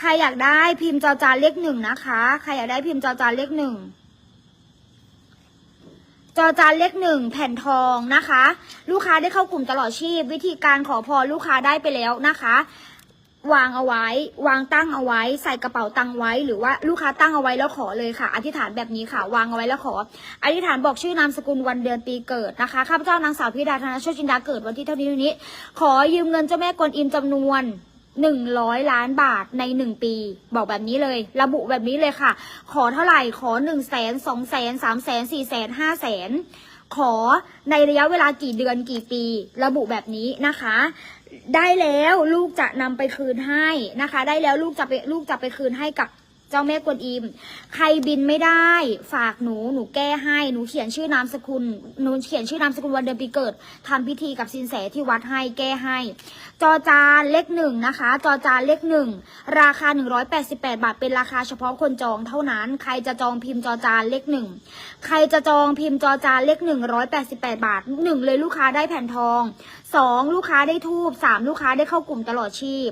ใครอยากได้พิมพ์จอจานเลขหนึ่งนะคะ ใครอยากได้พิมพ์จอจานเลขหนึ่งจอจานเลขหนึ่งแผ่นทองนะคะ ลูกค้าได้เข้ากลุ่มตลอดชีพ วิธีการขอพรลูกค้าได้ไปแล้วนะคะ วางเอาไว้ วางตั้งเอาไว้ ใส่กระเป๋าตังไว้ หรือว่าลูกค้าตั้งเอาไว้แล้วขอเลยค่ะ อธิษฐานแบบนี้ค่ะ วางเอาไว้แล้วขอ อธิษฐานบอกชื่อนามสกุลวันเดือนปีเกิดนะคะข้าพเจ้านางสาวพิดาธนาโชจินดาเกิดวันที่เท่านี้เท่านี้ ขอยืมเงินเจ้าแม่กวนอิมจำนวน หนึ่งร้อยล้านบาทในหนึ่งปี บอกแบบนี้เลย ระบุแบบนี้เลยค่ะ ขอเท่าไหร่ขอหนึ่งแสนสองแสนสามแสนสี่แสนห้าแสนขอในระยะเวลากี่เดือนกี่ปี ระบุแบบนี้นะคะ ได้แล้วลูกจะนำไปคืนให้นะคะ ได้แล้วลูกจะไปลูกจะไปคืนให้กับเจ้าแม่กวนอิม ใครบินไม่ได้ ฝากหนู หนูแก้ให้ หนูเขียนชื่อนามสกุล หนูเขียนชื่อนามสกุลวันเดือนปีเกิดทำพิธีกับสินแสที่วัดให้ แก้ให้ จอจานเลขหนึ่งนะคะ จอจานเลขหนึ่งราคา 188 บาท เป็นราคาเฉพาะคนจองเท่านั้น ใครจะจองพิมพ์จอจานเลขหนึ่งใครจะจองพิมพ์จอจานเลขหนึ่งร้อยแปดสิบแปดบาทหนึ่งเลยลูกค้าได้แผ่นทองสองลูกค้าได้ทูบสามลูกค้าได้เข้ากลุ่มตลอดชีพ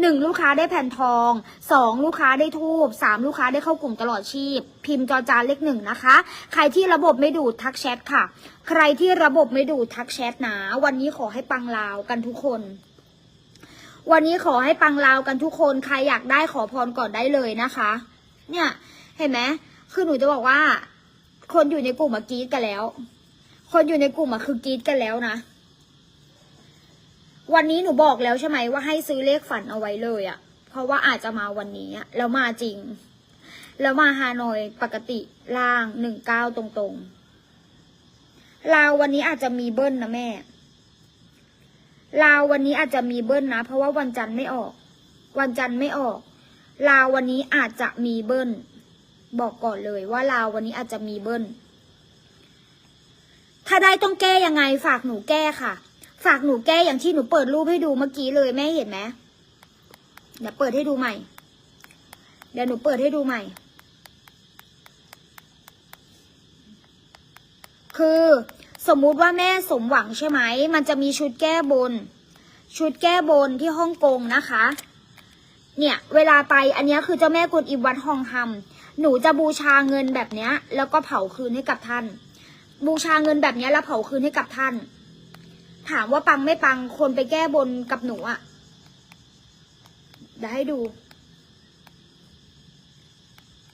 หนึ่งลูกค้าได้แผ่นทองสองลูกค้าได้ทูบสามลูกค้าได้เข้ากลุ่มตลอดชีพ พิมพ์จอจานเลขหนึ่งนะคะ ใครที่ระบบไม่ดูดทักแชทค่ะ ใครที่ระบบไม่ดูดทักแชทนะวันนี้ขอให้ปังลาวกันทุกคน วันนี้ขอให้ปังลาวกันทุกคนใครอยากได้ขอพรก่อนได้เลยนะคะ เนี่ย เห็นไหมคือหนูจะบอกว่า คนอยู่ในกลุ่มมากรีดกันแล้ว คนอยู่ในกลุ่มอะคือกรีดกันแล้วนะ วันนี้หนูบอกแล้วใช่ไหมว่าให้ซื้อเลขฝันเอาไว้เลยอะเพราะว่าอาจจะมาวันนี้อะแล้วมาจริง แล้วมาฮานอยปกติล่างหนึ่งเก้าตรงๆลาววันนี้อาจจะมีเบิ้ลนะแม่ ลาววันนี้อาจจะมีเบิ้ลนะ เพราะว่าวันจันทร์ไม่ออก วันจันทร์ไม่ออก ลาววันนี้อาจจะมีเบิ้ล บอกก่อนเลยว่าลาววันนี้อาจจะมีเบิ้ล ถ้าได้ต้องแก้ยังไง ฝากหนูแก้ค่ะ ฝากหนูแก้อย่างที่หนูเปิดรูปให้ดูเมื่อกี้เลยแม่เห็นไหมเดี๋ยวเปิดให้ดูใหม่ เดี๋ยวหนูเปิดให้ดูใหม่ คือ สมมุติว่าแม่สมหวังใช่ไหม มันจะมีชุดแก้บน ชุดแก้บนที่ฮ่องกงนะคะ เนี่ย เวลาไปอันนี้คือเจ้าแม่กุนอิมวัดฮองฮัมหนูจะบูชาเงินแบบเนี้ย แล้วก็เผาคืนให้กับท่าน บูชาเงินแบบเนี้ยแล้วเผาคืนให้กับท่าน ถามว่าปังไม่ปังคนไปแก้บนกับหนูอะเดี๋ยวให้ดู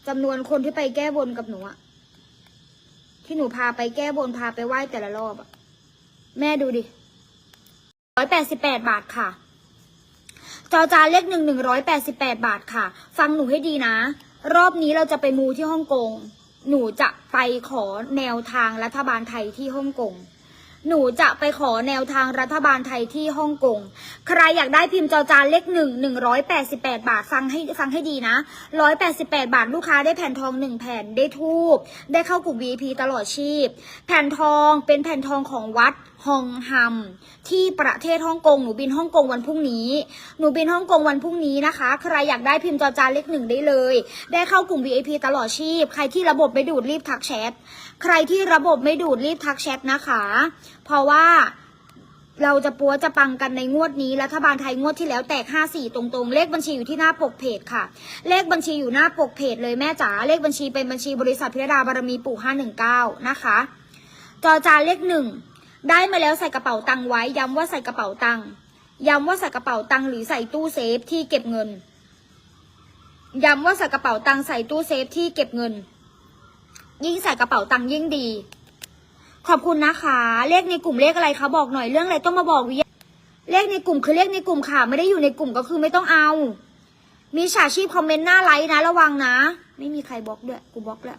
จำนวนคนที่ไปแก้บนกับหนูอะ ที่หนูพาไปแก้บนพาไปไหว้แต่ละรอบอะแม่ดูดิร้อยแปดสิบแปดบาทค่ะ จอจานเลขหนึ่งหนึ่งร้อยแปดสิบแปดบาทค่ะ ฟังหนูให้ดีนะ รอบนี้เราจะไปมูที่ฮ่องกง หนูจะไปขอแนวทางรัฐบาลไทยที่ฮ่องกง หนูจะไปขอแนวทางรัฐบาลไทยที่ฮ่องกง ใครอยากได้พิมพ์จอจานเลขหนึ่งหนึ่งร้อยแปดสิบแปดบาทฟังให้ฟังให้ดีนะร้อยแปดสิบแปดบาทลูกค้าได้แผ่นทองหนึ่งแผ่นได้ทูบได้เข้ากลุ่ม VIP ตลอดชีพ แผ่นทองเป็นแผ่นทองของวัด ฮองฮัมที่ประเทศฮ่องกงหนูบินฮ่องกงวันพรุ่งนี้ หนูบินฮ่องกงวันพรุ่งนี้นะคะ ใครอยากได้พิมพ์จอจานเลขหนึ่งได้เลย ได้เข้ากลุ่ม VIP ตลอดชีพ ใครที่ระบบไม่ดูดรีบทักแชทใครที่ระบบไม่ดูดรีบทักแชทนะคะ เพราะว่าเราจะปัวจะปังกันในงวดนี้ รัฐบาลไทยงวดที่แล้วแตก 54 ตรงๆ เลขบัญชีอยู่ที่หน้าปกเพจค่ะ เลขบัญชีอยู่หน้าปกเพจเลยแม่จ๋า เลขบัญชีเป็นบัญชีบริษัทพิรดาบารมีปู่ 519 นะคะ จอจานเลขหนึ่ง ได้มาแล้วใส่กระเป๋าตังค์ไว้ ย้ำว่าใส่กระเป๋าตังค์ย้ำว่าใส่กระเป๋าตังค์หรือใส่ตู้เซฟที่เก็บเงิน ย้ำว่าใส่กระเป๋าตังค์ใส่ตู้เซฟที่เก็บเงิน ยิ่งใส่กระเป๋าตังค์ยิ่งดี ขอบคุณนะคะ เลขในกลุ่มเลขอะไรคะบอกหน่อยเรื่องอะไรต้องมาบอกวิยเลขในกลุ่มคือเลขในกลุ่มค่ะ ไม่ได้อยู่ในกลุ่มก็คือไม่ต้องเอา มีฉาชีพคอมเมนต์หน้าไลน์นะ ระวังนะ ไม่มีใครบล็อกด้วยกูบล็อกแล้ว